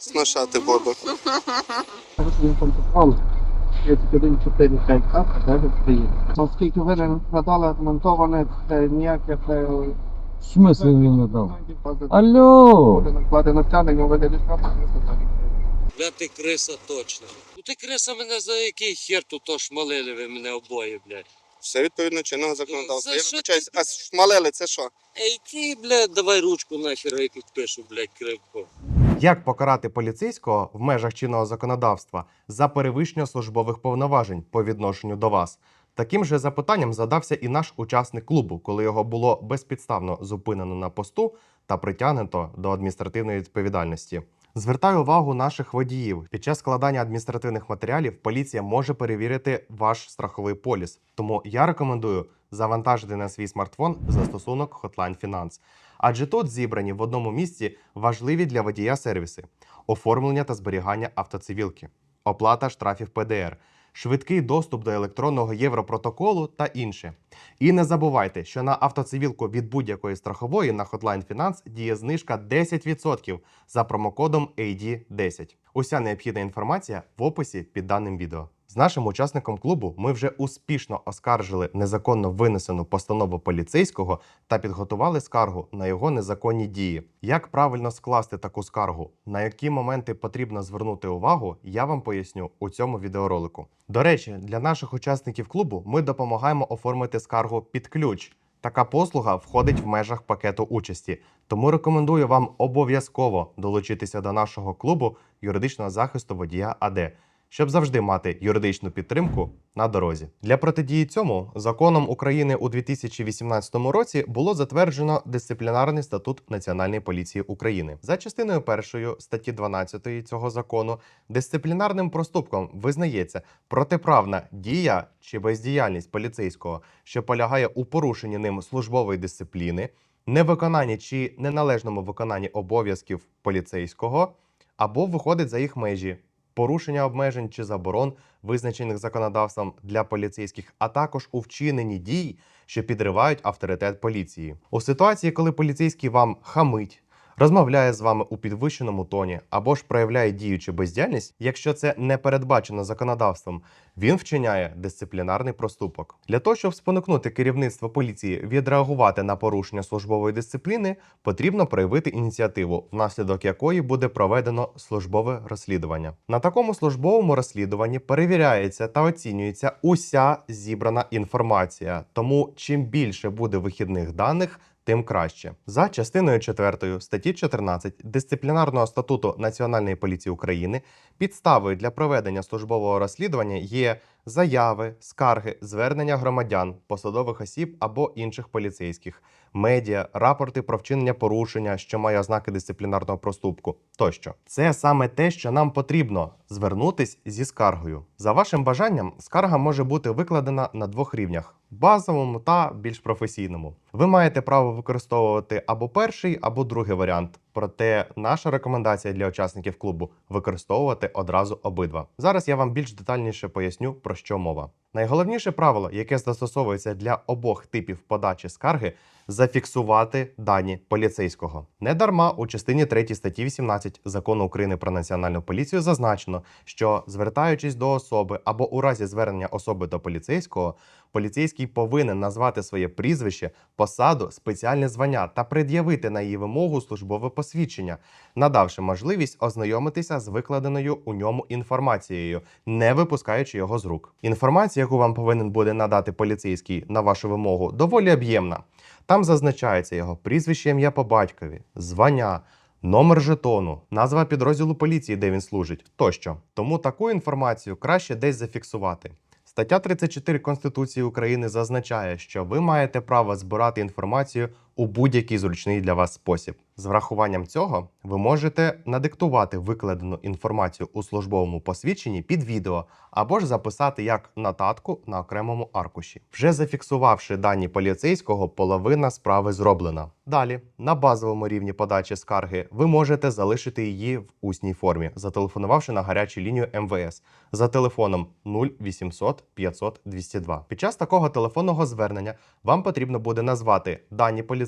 зношати буду. Порушення контролю. 3145 так, 9 приїде. Оскільки ви не надали аргументоване це ніяке це В смислі він не дав? буде Алло! накладено стягнення у вигляді штрафу 300 гривень. Бля, ти криса точно. Ну ти криса мене за який хер тут то шмалили ви мене обоє, блядь. Все відповідно чинного законодавства. За Я що вибачаюсь, ти- а шмалели це що? Ей ти, блядь, давай ручку нахер, я підпишу, блядь, кривко. Як покарати поліцейського в межах чинного законодавства за перевищення службових повноважень по відношенню до вас? Таким же запитанням задався і наш учасник клубу, коли його було безпідставно зупинено на посту та притягнуто до адміністративної відповідальності. Звертаю увагу наших водіїв. Під час складання адміністративних матеріалів поліція може перевірити ваш страховий поліс. Тому я рекомендую завантажити на свій смартфон застосунок Hotline Finance. Адже тут зібрані в одному місці важливі для водія сервіси: оформлення та зберігання автоцивілки, оплата штрафів ПДР, швидкий доступ до електронного європротоколу та інше. І не забувайте, що на автоцивілку від будь-якої страхової на Hotline Finance діє знижка 10% за промокодом AD10. Уся необхідна інформація в описі під даним відео. З нашим учасником клубу ми вже успішно оскаржили незаконно винесену постанову поліцейського та підготували скаргу на його незаконні дії. Як правильно скласти таку скаргу, на які моменти потрібно звернути увагу, я вам поясню у цьому відеоролику. До речі, для наших учасників клубу ми допомагаємо оформити скаргу під ключ. Така послуга входить в межах пакету участі, тому рекомендую вам обов'язково долучитися до нашого клубу юридичного захисту водія АД, щоб завжди мати юридичну підтримку на дорозі. Для протидії цьому законом України у 2018 році було затверджено дисциплінарний статут Національної поліції України. За частиною першою статті 12 цього закону дисциплінарним проступком визнається протиправна дія чи бездіяльність поліцейського, що полягає у порушенні ним службової дисципліни, невиконанні чи неналежному виконанні обов'язків поліцейського або виходить за їх межі. Порушення обмежень чи заборон, визначених законодавством для поліцейських, а також у вчиненні дій, що підривають авторитет поліції. У ситуації, коли поліцейський вам хамить, розмовляє з вами у підвищеному тоні або ж проявляє дію чи бездіяльність, якщо це не передбачено законодавством, він вчиняє дисциплінарний проступок. Для того, щоб спонукнути керівництво поліції відреагувати на порушення службової дисципліни, потрібно проявити ініціативу, внаслідок якої буде проведено службове розслідування. На такому службовому розслідуванні перевіряється та оцінюється уся зібрана інформація. Тому чим більше буде вихідних даних, тим краще. За частиною 4 статті 14 дисциплінарного статуту Національної поліції України підставою для проведення службового розслідування є заяви, скарги, звернення громадян, посадових осіб або інших поліцейських, медіа, рапорти про вчинення порушення, що має ознаки дисциплінарного проступку тощо. Це саме те, що нам потрібно звернутись зі скаргою. За вашим бажанням, скарга може бути викладена на двох рівнях. Базовому та більш професійному. Ви маєте право використовувати або перший, або другий варіант. Проте наша рекомендація для учасників клубу використовувати одразу обидва. Зараз я вам більш детальніше поясню про що мова. Найголовніше правило, яке застосовується для обох типів подачі скарги, зафіксувати дані поліцейського. Недарма у частині 3 статті 18 закону України про національну поліцію зазначено, що звертаючись до особи або у разі звернення особи до поліцейського, поліцейський повинен назвати своє прізвище, посаду, спеціальне звання та пред'явити на її вимогу службове посвідчення, надавши можливість ознайомитися з викладеною у ньому інформацією, не випускаючи його з рук. Інформація, яку вам повинен буде надати поліцейський на вашу вимогу, доволі об'ємна. Там зазначається його прізвище ім'я по батькові, звання. Номер жетону, назва підрозділу поліції, де він служить, тощо. Тому таку інформацію краще десь зафіксувати. Стаття 34 Конституції України зазначає, що ви маєте право збирати інформацію у будь-який зручний для вас спосіб. З врахуванням цього ви можете надиктувати викладену інформацію у службовому посвідченні під відео або ж записати як нотатку на окремому аркуші. Вже зафіксувавши дані поліцейського, половина справи зроблена. Далі, на базовому рівні подачі скарги, ви можете залишити її в усній формі, зателефонувавши на гарячу лінію МВС за телефоном 0800 500 202. Під час такого телефонного звернення вам потрібно буде назвати дані поліцейського,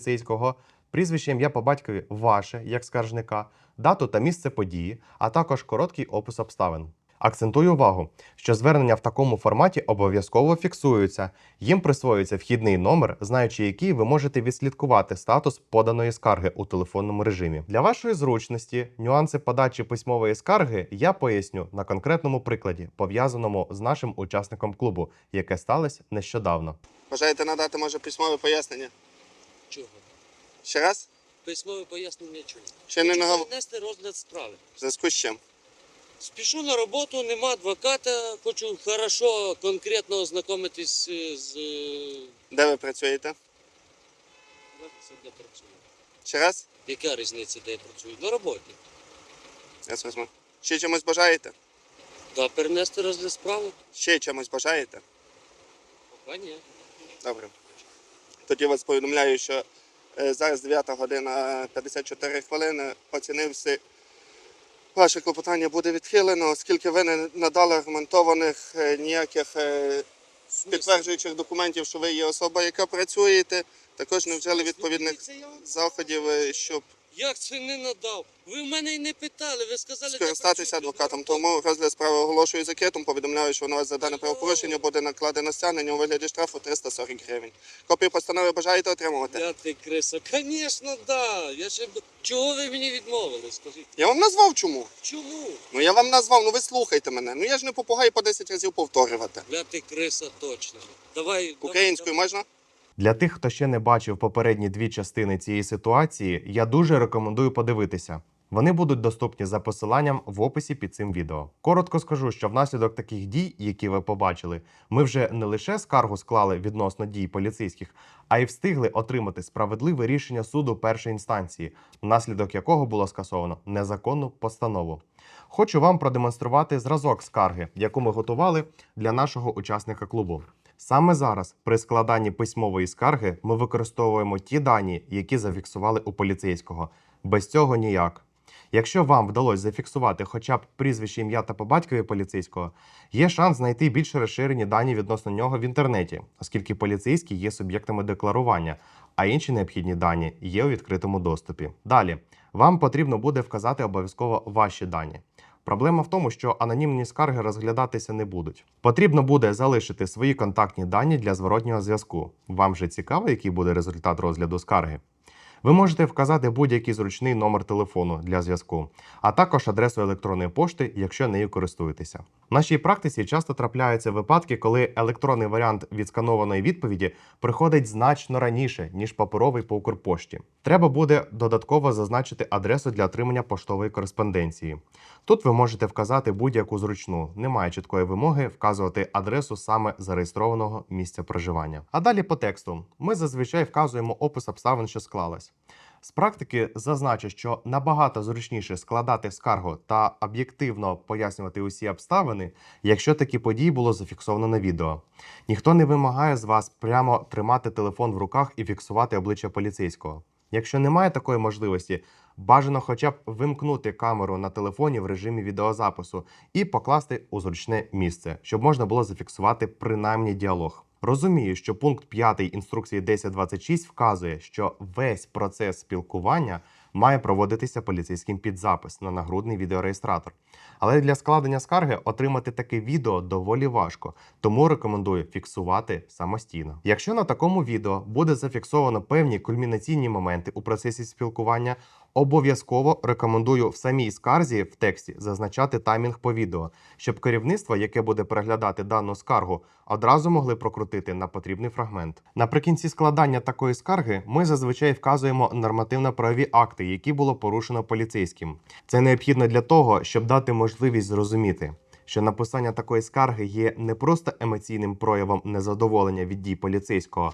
прізвище ім'я по батькові ваше, як скаржника, дату та місце події, а також короткий опис обставин. Акцентую увагу, що звернення в такому форматі обов'язково фіксуються. Їм присвоюється вхідний номер, знаючи який ви можете відслідкувати статус поданої скарги у телефонному режимі. Для вашої зручності нюанси подачі письмової скарги я поясню на конкретному прикладі, пов'язаному з нашим учасником клубу, яке сталося нещодавно. Бажаєте надати, може, письмове пояснення? Чого? Ще раз? Письмове пояснення чого? Ще не Хочу нагав... перенести розгляд справи. В зв'язку з чим? Спішу на роботу, нема адвоката, хочу хорошо, конкретно ознайомитись е, з е, Де ви працюєте? це де працюю. Ще раз? Яка різниця, де я працюю? На роботі. Я візьму. Ще чимось бажаєте? Да, перенести розгляд справи? Ще чимось бажаєте? Пока ні. Добре. Тоді вас повідомляю, що е, зараз 9 година 54 хвилини. Оцінився. Ваше клопотання буде відхилено, оскільки ви не надали аргументованих е, ніяких е, підтверджуючих документів, що ви є особа, яка працюєте. Також не вжили відповідних заходів, щоб Як це не надав? Ви в мене й не питали, ви сказали, скористатися адвокатом. Тому розгляд справи оголошую закритим. Повідомляю, що на вас за дане правопорушення буде накладено стягнення у вигляді штрафу 340 гривень. Копію постанови бажаєте отримувати? Я ти криса. Звісно, да. Я ще б- чого ви мені відмовили? Скажіть, Я вам назвав чому? чому? Ну я вам назвав, ну ви слухайте мене. Ну я ж не попугай по 10 разів повторювати. Я ти криса точно. Давай Українською можна? Для тих, хто ще не бачив попередні дві частини цієї ситуації, я дуже рекомендую подивитися. Вони будуть доступні за посиланням в описі під цим відео. Коротко скажу, що внаслідок таких дій, які ви побачили, ми вже не лише скаргу склали відносно дій поліцейських, а й встигли отримати справедливе рішення суду першої інстанції, внаслідок якого було скасовано незаконну постанову. Хочу вам продемонструвати зразок скарги, яку ми готували для нашого учасника клубу. Саме зараз, при складанні письмової скарги, ми використовуємо ті дані, які зафіксували у поліцейського. Без цього ніяк. Якщо вам вдалося зафіксувати хоча б прізвище ім'я та по батькові поліцейського, є шанс знайти більш розширені дані відносно нього в інтернеті, оскільки поліцейські є суб'єктами декларування, а інші необхідні дані є у відкритому доступі. Далі вам потрібно буде вказати обов'язково ваші дані. Проблема в тому, що анонімні скарги розглядатися не будуть. Потрібно буде залишити свої контактні дані для зворотнього зв'язку. Вам же цікаво, який буде результат розгляду скарги? Ви можете вказати будь-який зручний номер телефону для зв'язку, а також адресу електронної пошти, якщо нею користуєтеся. В нашій практиці часто трапляються випадки, коли електронний варіант відсканованої відповіді приходить значно раніше, ніж паперовий по Укрпошті. Треба буде додатково зазначити адресу для отримання поштової кореспонденції. Тут ви можете вказати будь-яку зручну, немає чіткої вимоги вказувати адресу саме зареєстрованого місця проживання. А далі по тексту ми зазвичай вказуємо опис обставин, що склалась. З практики зазначу, що набагато зручніше складати скаргу та об'єктивно пояснювати усі обставини, якщо такі події було зафіксовано на відео. Ніхто не вимагає з вас прямо тримати телефон в руках і фіксувати обличчя поліцейського. Якщо немає такої можливості, бажано хоча б вимкнути камеру на телефоні в режимі відеозапису і покласти у зручне місце, щоб можна було зафіксувати принаймні діалог. Розумію, що пункт 5 інструкції 1026 вказує, що весь процес спілкування має проводитися поліцейським під запис на нагрудний відеореєстратор. Але для складення скарги отримати таке відео доволі важко, тому рекомендую фіксувати самостійно. Якщо на такому відео буде зафіксовано певні кульмінаційні моменти у процесі спілкування, обов'язково рекомендую в самій скарзі в тексті зазначати таймінг по відео, щоб керівництво, яке буде переглядати дану скаргу, одразу могли прокрутити на потрібний фрагмент. Наприкінці складання такої скарги ми зазвичай вказуємо нормативно-правові акти, які було порушено поліцейським. Це необхідно для того, щоб дати можливість зрозуміти. Що написання такої скарги є не просто емоційним проявом незадоволення від дій поліцейського,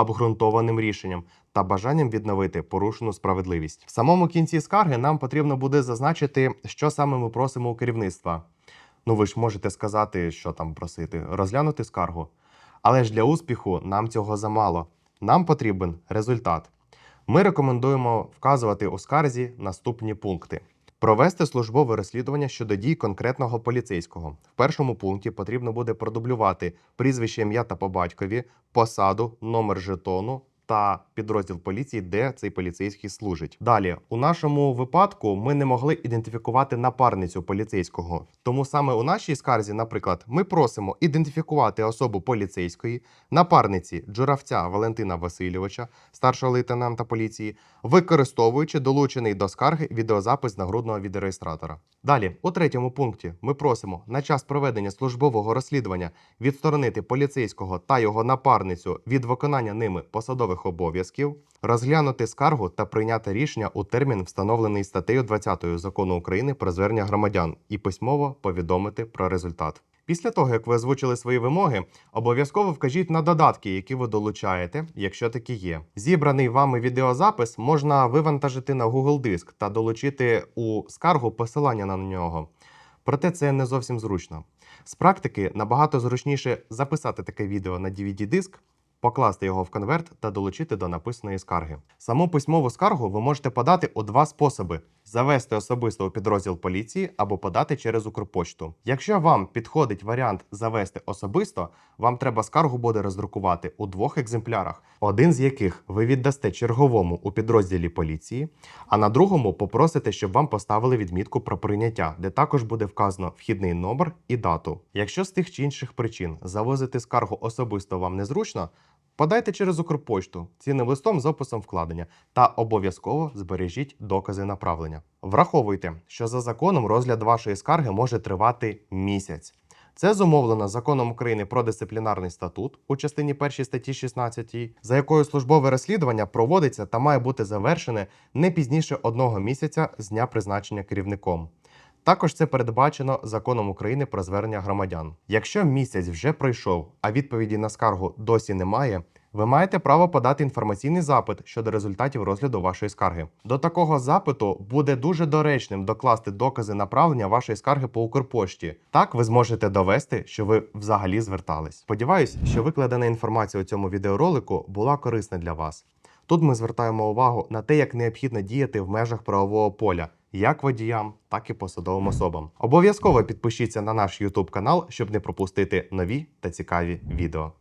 обґрунтованим рішенням та бажанням відновити порушену справедливість. В самому кінці скарги нам потрібно буде зазначити, що саме ми просимо у керівництва. Ну, ви ж можете сказати, що там просити, розглянути скаргу. Але ж для успіху нам цього замало. Нам потрібен результат. Ми рекомендуємо вказувати у скарзі наступні пункти. Провести службове розслідування щодо дій конкретного поліцейського. В першому пункті потрібно буде продублювати прізвище ім'я та по батькові, посаду, номер жетону та підрозділ поліції, де цей поліцейський служить. Далі, у нашому випадку, ми не могли ідентифікувати напарницю поліцейського. Тому саме у нашій скарзі, наприклад, ми просимо ідентифікувати особу поліцейської, напарниці Джуравця Валентина Васильовича, старшого лейтенанта поліції, використовуючи долучений до скарги відеозапис нагрудного відеореєстратора. Далі, у третьому пункті, ми просимо на час проведення службового розслідування відсторонити поліцейського та його напарницю від виконання ними посадових обов'язків, розглянути скаргу та прийняти рішення у термін, встановлений статтею 20 закону України про звернення громадян, і письмово повідомити про результат. Після того, як ви озвучили свої вимоги, обов'язково вкажіть на додатки, які ви долучаєте, якщо такі є. Зібраний вами відеозапис можна вивантажити на Google Диск та долучити у скаргу посилання на нього. Проте це не зовсім зручно. З практики набагато зручніше записати таке відео на DVD-диск, покласти його в конверт та долучити до написаної скарги. Саму письмову скаргу ви можете подати у два способи: завести особисто у підрозділ поліції або подати через Укрпочту. Якщо вам підходить варіант завести особисто, вам треба скаргу буде роздрукувати у двох екземплярах, один з яких ви віддасте черговому у підрозділі поліції, а на другому попросите, щоб вам поставили відмітку про прийняття, де також буде вказано вхідний номер і дату. Якщо з тих чи інших причин завозити скаргу особисто вам незручно, подайте через Укрпочту цінним листом з описом вкладення та обов'язково збережіть докази направлення. Враховуйте, що за законом розгляд вашої скарги може тривати місяць. Це зумовлено законом України про дисциплінарний статут у частині 1 статті 16, за якою службове розслідування проводиться та має бути завершене не пізніше одного місяця з дня призначення керівником. Також це передбачено законом України про звернення громадян. Якщо місяць вже пройшов, а відповіді на скаргу досі немає, ви маєте право подати інформаційний запит щодо результатів розгляду вашої скарги. До такого запиту буде дуже доречним докласти докази направлення вашої скарги по Укрпошті. Так ви зможете довести, що ви взагалі звертались. Сподіваюсь, що викладена інформація у цьому відеоролику була корисна для вас. Тут ми звертаємо увагу на те, як необхідно діяти в межах правового поля. Як водіям, так і посадовим особам. Обов'язково підпишіться на наш YouTube канал, щоб не пропустити нові та цікаві відео.